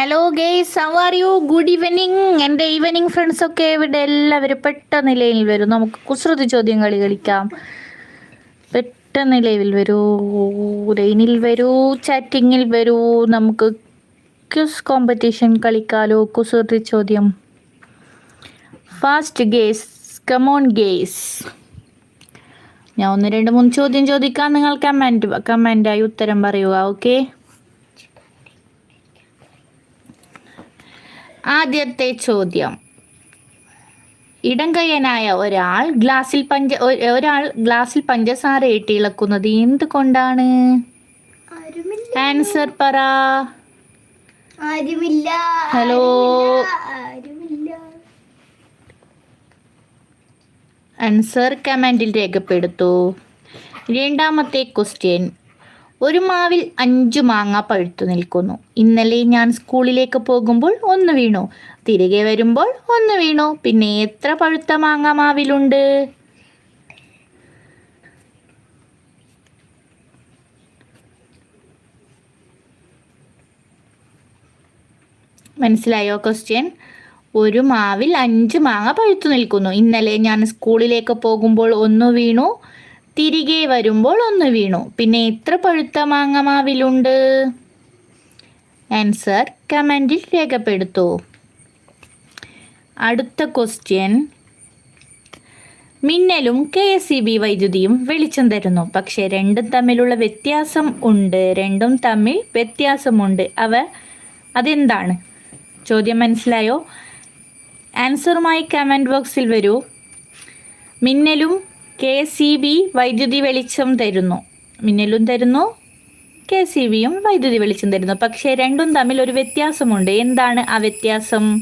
Hello guys are you good evening എന്റെ evening friends ഒക്കെ ഇവിടെ എല്ലാവരും പെട്ടെന്ന് നിലയിൽ വരും. നമുക്ക് കുസൃതി ചോദ്യം കളി കളിക്കാം. പെട്ടെന്ന് നിലയിൽ വരൂ. ലൈനിൽ വരൂ. ചാറ്റിങ്ങിൽ വരൂ. നമുക്ക് ക്യൂസ് കോമ്പറ്റീഷൻ കളിക്കാലോ? കുസൃതി ചോദ്യം. ഫാസ്റ്റ് ഗേസ് കമോൺ ഗേസ് ഞാൻ ഒന്ന് രണ്ട് മൂന്ന് ചോദ്യം ചോദിക്കാം. നിങ്ങൾ കമന്റ് കമന്റായി ഉത്തരം പറയുക. ഓക്കെ ആദ്യത്തെ ചോദ്യം. ഇടംകയ്യനായ ഒരാൾ ഗ്ലാസിൽ പഞ്ച ഒരാൾ ഗ്ലാസിൽ പഞ്ചസാര ഇട്ട് ഇളക്കുന്നത് എന്തുകൊണ്ടാണ്? ആൻസർ പറ. ഹലോ. ആൻസർ കമന്റിൽ രേഖപ്പെടുത്തൂ. രണ്ടാമത്തെ ക്വസ്റ്റ്യൻ ഒരു മാവിൽ അഞ്ചു മാങ്ങ പഴുത്തു നിൽക്കുന്നു. ഇന്നലെ ഞാൻ സ്കൂളിലേക്ക് പോകുമ്പോൾ ഒന്ന് വീണു. തിരികെ വരുമ്പോൾ ഒന്ന് വീണു. പിന്നെ എത്ര പഴുത്ത മാങ്ങ മാവിലുണ്ട്? മനസ്സിലായോ ക്വസ്റ്റ്യൻ? ഒരു മാവിൽ അഞ്ച് മാങ്ങ പഴുത്തു നിൽക്കുന്നു. ഇന്നലെ ഞാൻ സ്കൂളിലേക്ക് പോകുമ്പോൾ ഒന്ന് വീണു. തിരികെ വരുമ്പോൾ ഒന്ന് വീണു. പിന്നെ എത്ര പഴുത്ത മാങ്ങ മാവിലുണ്ട് ആൻസർ കമന്റിൽ രേഖപ്പെടുത്തൂ. അടുത്ത ക്വസ്റ്റ്യൻ മിന്നലും കെ എസ് ഇ ബി വൈദ്യുതിയും വെളിച്ചം തരുന്നു. പക്ഷേ രണ്ടും തമ്മിലുള്ള വ്യത്യാസം ഉണ്ട്. രണ്ടും തമ്മിൽ വ്യത്യാസമുണ്ട്. അവ അതെന്താണ്? ചോദ്യം മനസ്സിലായോ? ആൻസറുമായി കമന്റ് ബോക്സിൽ വരൂ. മിന്നലും കെ സി ബി വൈദ്യുതി വെളിച്ചം തരുന്നു. മിന്നലും തരുന്നു കെ സി ബിയും വൈദ്യുതി വെളിച്ചം തരുന്നു. പക്ഷേ രണ്ടും തമ്മിൽ ഒരു വ്യത്യാസമുണ്ട്. എന്താണ് ആ വ്യത്യാസം?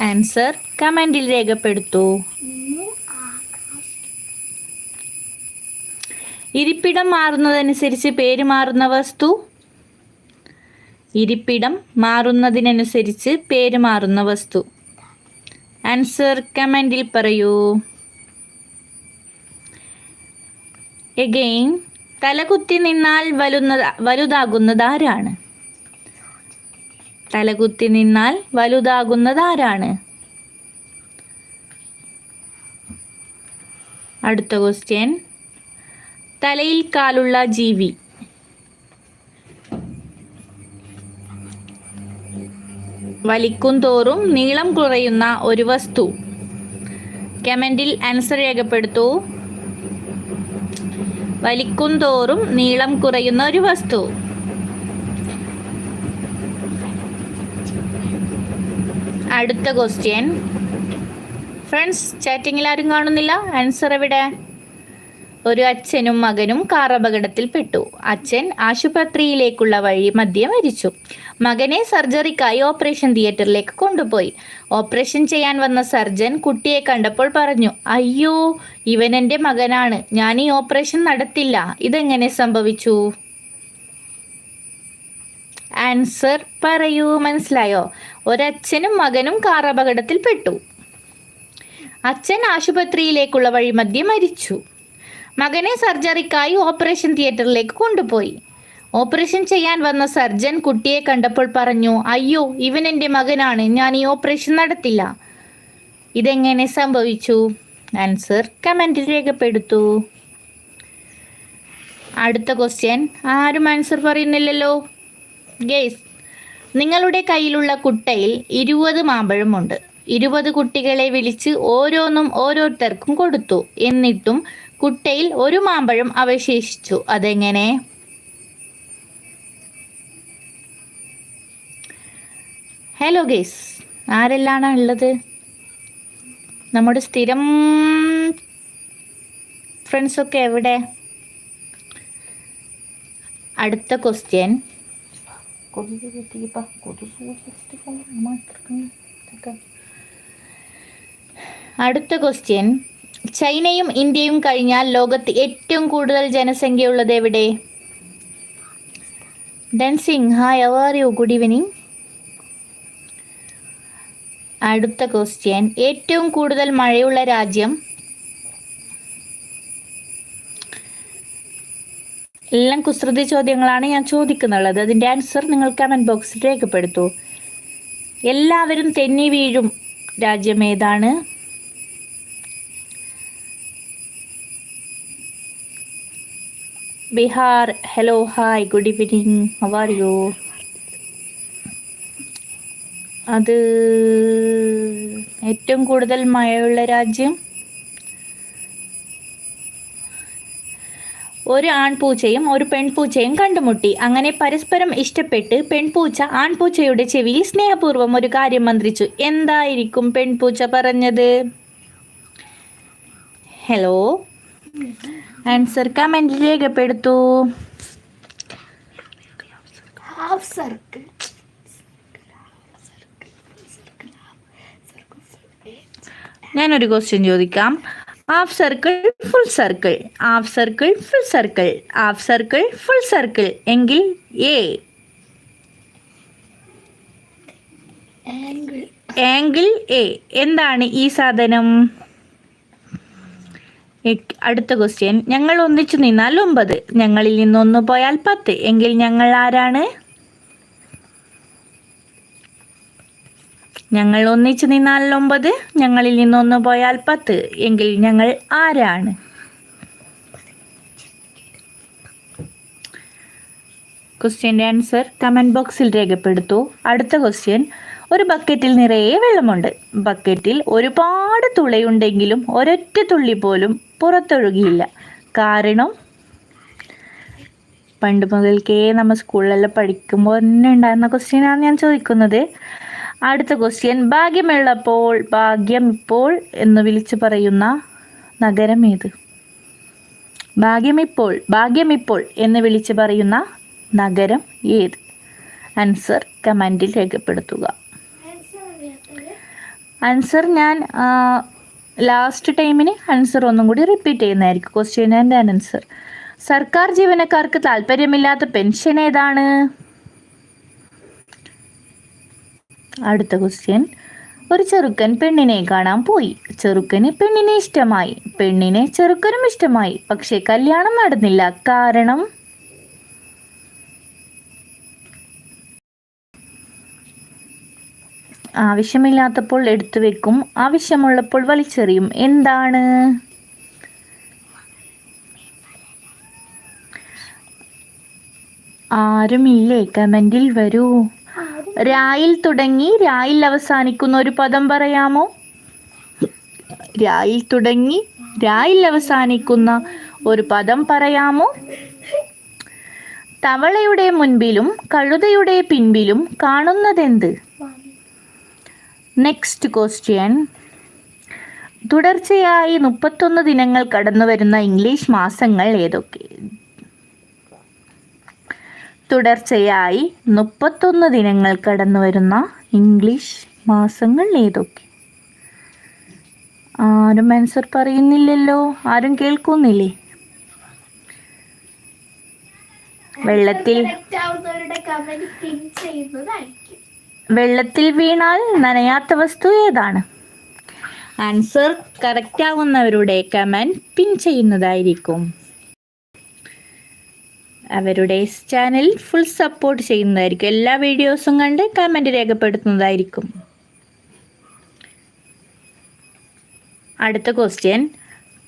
ആൻസർ കമന്റിൽ രേഖപ്പെടുത്തൂ. ഇരിപ്പിടം മാറുന്നതനുസരിച്ച് പേര് മാറുന്ന വസ്തു. ഇരിപ്പിടം മാറുന്നതിനനുസരിച്ച് പേര് മാറുന്ന വസ്തു. ആൻസർ കമന്റിൽ പറയൂ. എഗെയിൻ തലകുത്തി നിന്നാൽ വലുന്ന വലുതാകുന്നത് ആരാണ് തലകുത്തി നിന്നാൽ വലുതാകുന്നത് ആരാണ് അടുത്ത ക്വസ്റ്റ്യൻ തലയിൽ കാലുള്ള ജീവി. വലിക്കും തോറും നീളം കുറയുന്ന ഒരു വസ്തു. കമന്റിൽ ആൻസർ രേഖപ്പെടുത്തൂ. വലിക്കും തോറും നീളം കുറയുന്ന ഒരു വസ്തു. അടുത്ത ക്വസ്റ്റ്യൻ ഫ്രണ്ട്സ് ചാറ്റിങ്ങിൽ ആരും കാണുന്നില്ല. ആൻസർ എവിടെ? ഒരു അച്ഛനും മകനും കാർ അപകടത്തിൽപ്പെട്ടു അച്ഛൻ ആശുപത്രിയിലേക്കുള്ള വഴി മദ്യം മരിച്ചു മകനെ സർജറിക്കായി ഓപ്പറേഷൻ തിയേറ്ററിലേക്ക് കൊണ്ടുപോയി. ഓപ്പറേഷൻ ചെയ്യാൻ വന്ന സർജൻ കുട്ടിയെ കണ്ടപ്പോൾ പറഞ്ഞു അയ്യോ ഇവൻ എന്റെ മകനാണ്. ഞാൻ ഈ ഓപ്പറേഷൻ നടത്തില്ല. ഇതെങ്ങനെ സംഭവിച്ചു? ആൻസർ പറയൂ. മനസ്സിലായോ? ഒരച്ഛനും മകനും കാർ അപകടത്തിൽപ്പെട്ടു അച്ഛൻ ആശുപത്രിയിലേക്കുള്ള വഴി മധ്യേ മരിച്ചു മകനെ സർജറിക്കായി ഓപ്പറേഷൻ തിയേറ്ററിലേക്ക് കൊണ്ടുപോയി. ഓപ്പറേഷൻ ചെയ്യാൻ വന്ന സർജൻ കുട്ടിയെ കണ്ടപ്പോൾ പറഞ്ഞു അയ്യോ ഇവൻ എന്റെ മകനാണ് ഞാൻ ഈ ഓപ്പറേഷൻ നടത്തില്ല. ഇതെങ്ങനെ സംഭവിച്ചു? ആൻസർ കമന്റിൽ രേഖപ്പെടുത്തൂ. അടുത്ത ക്വസ്റ്റ്യൻ ആരും ആൻസർ പറയുന്നില്ലല്ലോ. ഗേസ് നിങ്ങളുടെ കയ്യിലുള്ള കുട്ടയിൽ ഇരുപത് മാമ്പഴമുണ്ട് ഇരുപത് കുട്ടികളെ വിളിച്ച് ഓരോന്നും ഓരോരുത്തർക്കും കൊടുത്തു. എന്നിട്ടും കുട്ടയിൽ ഒരു മാമ്പഴം അവശേഷിച്ചു അതെങ്ങനെ? ഹലോ ഗേസ് ആരെല്ലാണ് ഉള്ളത്? നമ്മുടെ സ്ഥിരം ഫ്രണ്ട്സൊക്കെ എവിടെ? അടുത്ത ക്വസ്റ്റ്യൻ അടുത്ത ക്വസ്റ്റ്യൻ ചൈനയും ഇന്ത്യയും കഴിഞ്ഞാൽ ലോകത്ത് ഏറ്റവും കൂടുതൽ ജനസംഖ്യയുള്ളത് എവിടെ? ഡൻസിങ്. Hi are you good evening അടുത്ത ക്വസ്റ്റ്യൻ ഏറ്റവും കൂടുതൽ മഴയുള്ള രാജ്യം? എല്ലാം കുസൃതി ചോദ്യങ്ങളാണ് ഞാൻ ചോദിക്കുന്നുള്ളത്. അതിന്റെ ആൻസർ നിങ്ങൾ കമന്റ് ബോക്സിൽ രേഖപ്പെടുത്തൂ. എല്ലാവരും തെന്നി വീഴും രാജ്യം ഏതാണ്? Bihar hello hi good evening you അത് ഏറ്റവും കൂടുതൽ മഴയുള്ള രാജ്യം? ഒരു ആൺപൂച്ചയും ഒരു പെൺപൂച്ചയും കണ്ടുമുട്ടി. അങ്ങനെ പരസ്പരം ഇഷ്ടപ്പെട്ട് പെൺപൂച്ച ആൺപൂച്ചയുടെ ചെവിയിൽ സ്നേഹപൂർവം ഒരു കാര്യം മന്ത്രിച്ചു. എന്തായിരിക്കും പെൺപൂച്ച പറഞ്ഞത്? ഹലോ ആൻസർ കമന്റിൽ രേഖപ്പെടുത്തൂ ഹാഫ് സർക്കിൾ ഞാനൊരു ക്വസ്റ്റ്യൻ ചോദിക്കാം. Half circle full circle half circle full circle half circle full circle എങ്കിൽ എ ആംഗിൾ എ എന്താണ് ഈ സാധനം? അടുത്ത ക്വസ്റ്റ്യൻ ഞങ്ങൾ ഒന്നിച്ചു നിന്നാൽ ഒമ്പത്. ഞങ്ങളിൽ നിന്ന് ഒന്ന് പോയാൽ പത്ത്. എങ്കിൽ ഞങ്ങൾ ആരാണ്? ഞങ്ങൾ ഒന്നിച്ചു നിന്നാൽ ഒമ്പത്. ഞങ്ങളിൽ നിന്ന് ഒന്ന് പോയാൽ പത്ത്. എങ്കിൽ ഞങ്ങൾ ആരാണ്? ക്വസ്റ്റ്യന്റെ ആൻസർ കമന്റ് ബോക്സിൽ രേഖപ്പെടുത്തൂ. അടുത്ത ക്വസ്റ്റ്യൻ ഒരു ബക്കറ്റിൽ നിറയെ വെള്ളമുണ്ട്. ബക്കറ്റിൽ ഒരുപാട് തുളയുണ്ടെങ്കിലും ഒരൊറ്റ തുള്ളി പോലും പുറത്തൊഴുകിയില്ല. കാരണം പണ്ട് മുതൽക്കേ നമ്മൾ സ്കൂളിലെല്ലാം പഠിക്കുമ്പോൾ തന്നെ ഉണ്ടായിരുന്ന ക്വസ്റ്റ്യനാണ് ഞാൻ ചോദിക്കുന്നത്. അടുത്ത ക്വസ്റ്റ്യൻ ഭാഗ്യമുള്ളപ്പോൾ ഭാഗ്യം ഇപ്പോൾ എന്ന് വിളിച്ചു പറയുന്ന നഗരം ഏത്? ഭാഗ്യം ഇപ്പോൾ എന്ന് വിളിച്ചു പറയുന്ന നഗരം ഏത്? ആൻസർ കമന്റിൽ രേഖപ്പെടുത്തുക. ആൻസർ ഞാൻ ലാസ്റ്റ് ടൈമിന് ആൻസർ ഒന്നും കൂടി റിപ്പീറ്റ് ചെയ്യുന്നതായിരിക്കും. ക്വസ്റ്റ്യൻ ആൻഡ് ആൻസർ സർക്കാർ ജീവനക്കാർക്ക് താല്പര്യമില്ലാത്ത പെൻഷൻ ഏതാണ്? അടുത്ത ക്വസ്റ്റ്യൻ ഒരു ചെറുക്കൻ പെണ്ണിനെ കാണാൻ പോയി. ചെറുക്കന് പെണ്ണിനെ ഇഷ്ടമായി. പെണ്ണിനെ ചെറുക്കനും ഇഷ്ടമായി. പക്ഷേ കല്യാണം നടന്നില്ല. കാരണം? ആവശ്യമില്ലാത്തപ്പോൾ എടുത്തു വെക്കും. ആവശ്യമുള്ളപ്പോൾ വലിച്ചെറിയും. എന്താണ്? ആരുമില്ലേ? കമന്റിൽ വരൂ. രായിൽ തുടങ്ങി. രായിൽ അവസാനിക്കുന്ന ഒരു പദം പറയാമോ? രായിൽ തുടങ്ങി. രായിൽ അവസാനിക്കുന്ന ഒരു പദം പറയാമോ? തവളയുടെ മുൻപിലും കഴുതയുടെ പിൻപിലും കാണുന്നതെന്ത്? നെക്സ്റ്റ് ക്വസ്റ്റ്യൻ തുടർച്ചയായി മുപ്പത്തൊന്ന് ദിനങ്ങൾ കടന്നു വരുന്ന ഇംഗ്ലീഷ് മാസങ്ങൾ ഏതൊക്കെ? തുടർച്ചയായി മുപ്പത്തൊന്ന് ദിനങ്ങൾ കടന്നു വരുന്ന ഇംഗ്ലീഷ് മാസങ്ങൾ ഏതൊക്കെ? ആരും ആൻസർ പറയുന്നില്ലല്ലോ. ആരും കേൾക്കുന്നില്ലേ? വെള്ളത്തിൽ വെള്ളത്തിൽ വീണാൽ നനയാത്ത വസ്തു ഏതാണ്? ആൻസർ കറക്റ്റ് ആവുന്നവരുടെ കമന്റ് പിൻ ചെയ്യുന്നതായിരിക്കും. അവരുടെ ചാനൽ ഫുൾ സപ്പോർട്ട് ചെയ്യുന്നതായിരിക്കും. എല്ലാ വീഡിയോസും കണ്ട് കമന്റ് രേഖപ്പെടുത്തുന്നതായിരിക്കും. അടുത്ത ക്വസ്റ്റ്യൻ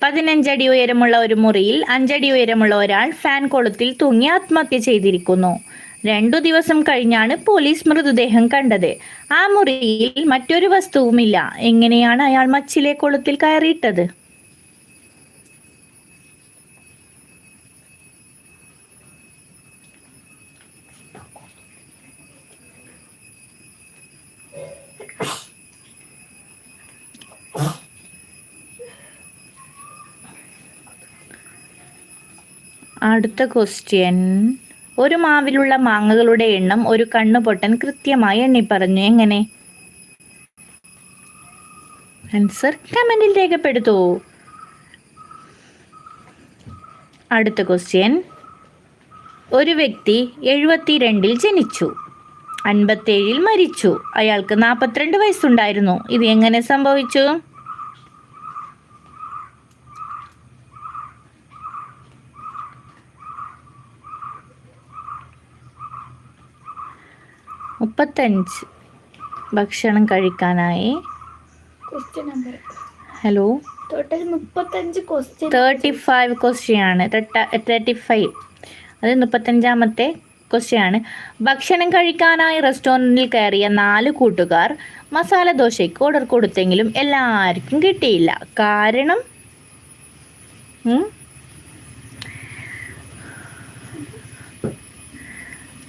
പതിനഞ്ചടി ഉയരമുള്ള ഒരു മുറിയിൽ അഞ്ചടി ഉയരമുള്ള ഒരാൾ ഫാൻ കൊളുത്തിൽ തൂങ്ങി ആത്മഹത്യ ചെയ്തിരിക്കുന്നു. രണ്ടു ദിവസം കഴിഞ്ഞാണ് പോലീസ് മൃതദേഹം കണ്ടത്. ആ മുറിയിൽ മറ്റൊരു വസ്തുവുമില്ല. എങ്ങനെയാണ് അയാൾ മച്ചിലെ കൊളുത്തിൽ കയറിയിട്ടത്? അടുത്ത ക്വസ്റ്റ്യൻ ഒരു മാവിലുള്ള മാങ്ങകളുടെ എണ്ണം ഒരു കണ്ണുപൊട്ടൻ കൃത്യമായി എണ്ണി പറഞ്ഞു. എങ്ങനെ? ആൻസർ കമന്റിൽ രേഖപ്പെടുത്തൂ. അടുത്ത ക്വസ്റ്റ്യൻ ഒരു വ്യക്തി എഴുപത്തിരണ്ടിൽ ജനിച്ചു. അൻപത്തേഴിൽ മരിച്ചു. അയാൾക്ക് നാൽപ്പത്തിരണ്ട് വയസ്സുണ്ടായിരുന്നു. ഇത് എങ്ങനെ സംഭവിച്ചു? മുപ്പത്തഞ്ച് ഭക്ഷണം കഴിക്കാനായി. ഹലോ തേർട്ടി ഫൈവ് ക്വസ്റ്റ്യൻ ആണ്. തേർട്ടി ഫൈവ് അത് മുപ്പത്തഞ്ചാമത്തെ ക്വസ്റ്റ്യൻ ആണ്. ഭക്ഷണം കഴിക്കാനായി റെസ്റ്റോറന്റിൽ കയറിയ നാല് കൂട്ടുകാർ മസാല ദോശയ്ക്ക് ഓർഡർ കൊടുത്തെങ്കിലും എല്ലാവർക്കും കിട്ടിയില്ല. കാരണം?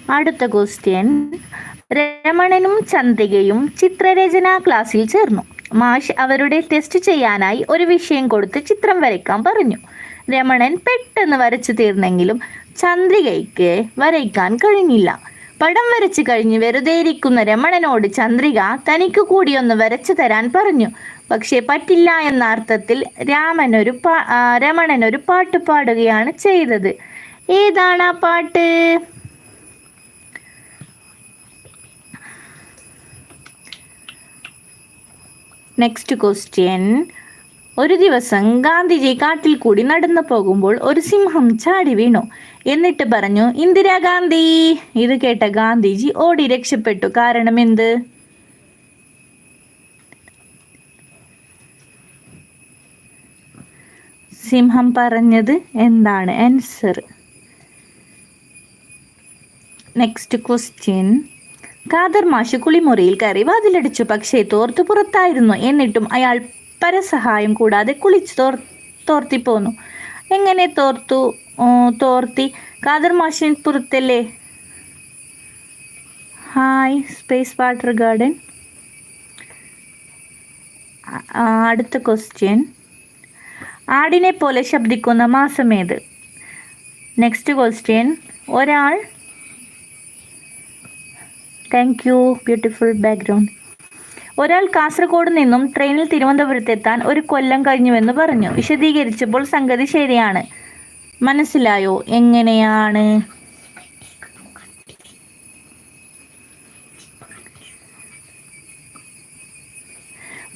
അടുത്ത ക്വസ്റ്റ്യൻ രമണനും ചന്ദ്രികയും ചിത്രരചനാ ക്ലാസ്സിൽ ചേർന്നു. മാഷ് അവരുടെ ടെസ്റ്റ് ചെയ്യാനായി ഒരു വിഷയം കൊടുത്ത് ചിത്രം വരയ്ക്കാൻ പറഞ്ഞു. രമണൻ പെട്ടെന്ന് വരച്ചു തീർന്നെങ്കിലും ചന്ദ്രികയ്ക്ക് വരയ്ക്കാൻ കഴിഞ്ഞില്ല. പടം വരച്ചു കഴിഞ്ഞ് വെറുതെ ഇരിക്കുന്ന രമണനോട് ചന്ദ്രിക തനിക്ക് കൂടി ഒന്ന് വരച്ചു തരാൻ പറഞ്ഞു. പക്ഷേ പറ്റില്ല എന്ന അർത്ഥത്തിൽ രാമൻ ഒരു പാ രമണൻ ഒരു പാട്ട് പാടുകയാണ് ചെയ്തത്. ഏതാണ് ആ പാട്ട്? നെക്സ്റ്റ് ക്വസ്റ്റ്യൻ ഒരു ദിവസം ഗാന്ധിജി കാട്ടിൽ കൂടി നടന്നു പോകുമ്പോൾ ഒരു സിംഹം ചാടി വീണു. എന്നിട്ട് പറഞ്ഞു ഇന്ദിരാഗാന്ധി ഇത് കേട്ട ഗാന്ധിജി ഓടി രക്ഷപ്പെട്ടു. കാരണം എന്ത്? സിംഹം പറഞ്ഞത് എന്താണ്? ആൻസർ നെക്സ്റ്റ് ക്വസ്റ്റ്യൻ ഖാദർ മാഷ് കുളിമുറിയിൽ കയറി വാതിലടിച്ചു. പക്ഷേ തോർത്തു പുറത്തായിരുന്നു. എന്നിട്ടും അയാൾ പരസഹായം കൂടാതെ കുളിച്ച് തോർ തോർത്തിപ്പോന്നു. എങ്ങനെ തോർത്തു തോർത്തി? ഖാദർ മാഷിൻ പുറത്തല്ലേ? Hi space water garden. അടുത്ത ക്വസ്റ്റ്യൻ. ആടിനെ പോലെ ശബ്ദിക്കുന്ന മാസമേത് നെക്സ്റ്റ് ക്വസ്റ്റ്യൻ. ഒരാൾ താങ്ക് യു ബ്യൂട്ടിഫുൾ ബാക്ക്ഗ്രൗണ്ട് ഒരാൾ കാസർഗോഡ് നിന്നും ട്രെയിനിൽ തിരുവനന്തപുരത്തെത്താൻ ഒരു കൊല്ലം കഴിഞ്ഞുവെന്ന് പറഞ്ഞു. വിശദീകരിച്ചപ്പോൾ സംഗതി ശരിയാണ്. മനസ്സിലായോ? എങ്ങനെയാണ്?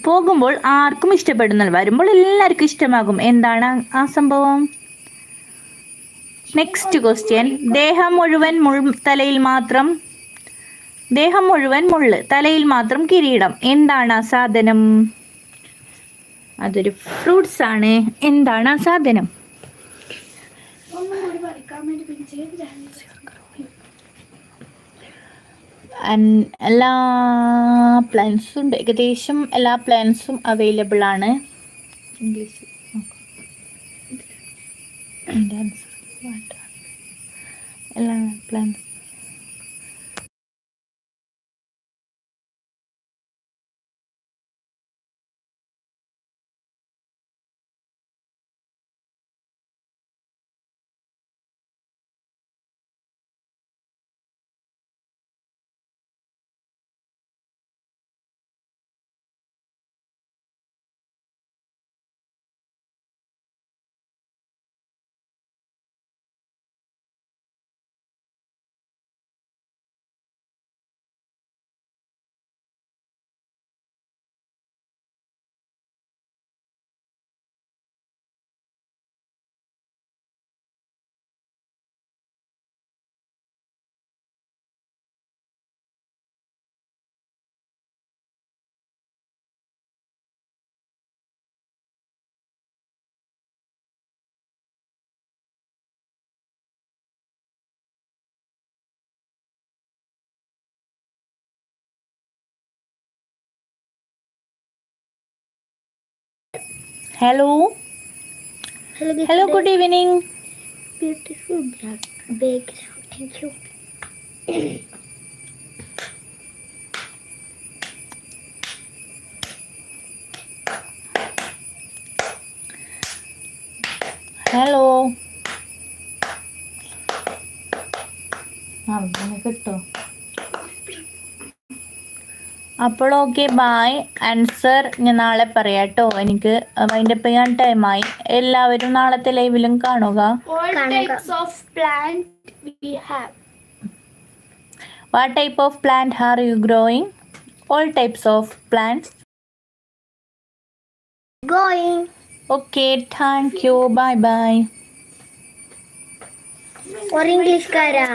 പോകുമ്പോൾ ആർക്കും ഇഷ്ടപ്പെടുന്നില്ല വരുമ്പോൾ എല്ലാവർക്കും ഇഷ്ടമാകും. എന്താണ് ആ സംഭവം? നെക്സ്റ്റ് ക്വസ്റ്റ്യൻ ദേഹം മുഴുവൻ മുൾ തലയിൽ മാത്രം ദേഹം മുഴുവൻ മുള്ള് തലയിൽ മാത്രം കിരീടം എന്താണ് ആ സാധനം അതൊരു ഫ്രൂട്ട്സ് ആണ് എന്താണ് ആ സാധനം എല്ലാ പ്ലാൻസും ഉണ്ട് ഏകദേശം എല്ലാ പ്ലാൻസും അവൈലബിൾ ആണ് ഇംഗ്ലീഷ് എല്ലാ plans Hello Hello, hello good evening beautiful black background. Thank you. Hello ആ പിന്നെ കിട്ടോ അപ്പോൾ ഓക്കെ ബായ് ആൻസർ ഞാൻ നാളെ പറയാം കേട്ടോ എനിക്ക് അതിന്റെ ചെയ്യാൻ ടൈമായി എല്ലാവരും നാളത്തെ ലൈവിലും കാണുക. All Kannada. types of plant we what type of plant are you growing all types of plants Going. Okay thank you bye bye Or English Kara.